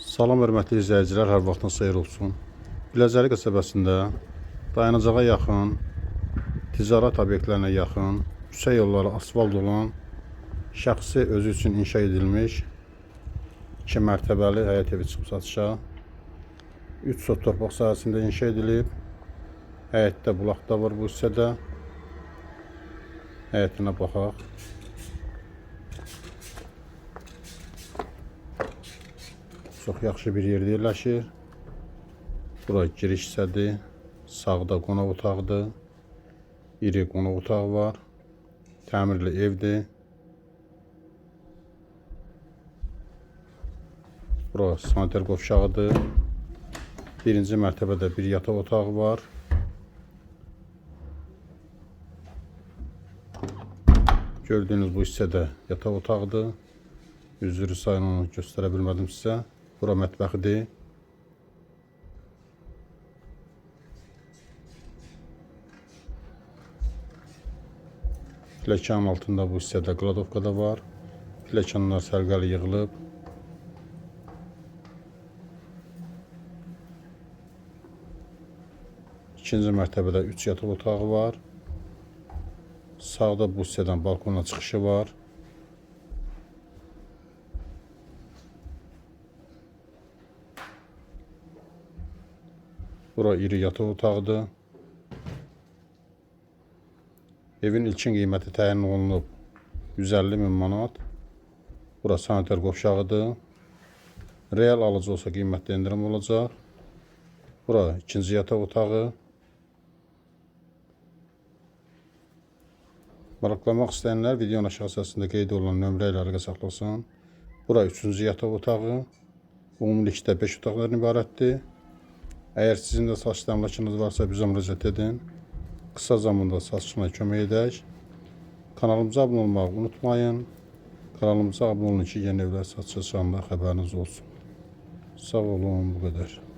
Salam hörmətli izləyicilər, hər vaxtınız xeyir olsun. Biləcəli qəsəbəsində dayanacağa yaxın, ticarət obyektlərinə yaxın, küçə yolları asfalt olan, şəxsi özü üçün inşa edilmiş 2 mərtəbəli həyət evi çıxıb satışa. 3 sot torpaq sahəsində inşa edilib. Həyətdə bulaq da var bu hissədə. Həyətinə baxaq. Çox yaxşı bir yerdə yerləşir. Bura giriş hissədir. Sağda qonaq otağıdır. İri qonaq otağı var. Təmirli evdir. Bura sanitar qovşağıdır. Birinci mərtəbədə bir yataq otağı var. Gördüyünüz bu hissədə yataq otağıdır. Üzrü sayını göstərə bilmədim sizə. Bura mətbəxidir. Pilləkənin altında bu hissədə qladovka da var. Pilləkənlər sərgəli yığılıb. İkinci mərtəbədə 3 yataq otağı var. Sağda bu hissədən balkona çıxışı var. Bura iri yataq otağıdır. Evin ilkin qiyməti təyin olunub 150 min manat. Bura sanitar qovşağıdır. Real alıcı olsa qiymətdə endirim olacaq. Bura ikinci yataq otağı. Maraqlamaq istəyənlər videonun aşağı hissəsində qeyd olunan nömrə ilə əlaqə saxlasın. Bura üçüncü yataq otağı. Ümumilikdə 5 otaqdan ibarətdir. Əgər sizin də saç təmlakınız varsa bizə müraciət edin. Qısa zamanda saçına kömək edək. Kanalımıza abunə olmağı unutmayın. Kanalımıza abunə olun ki, yeni evlər satışa çıxanda xəbəriniz olsun. Sağ olun, bu qədər.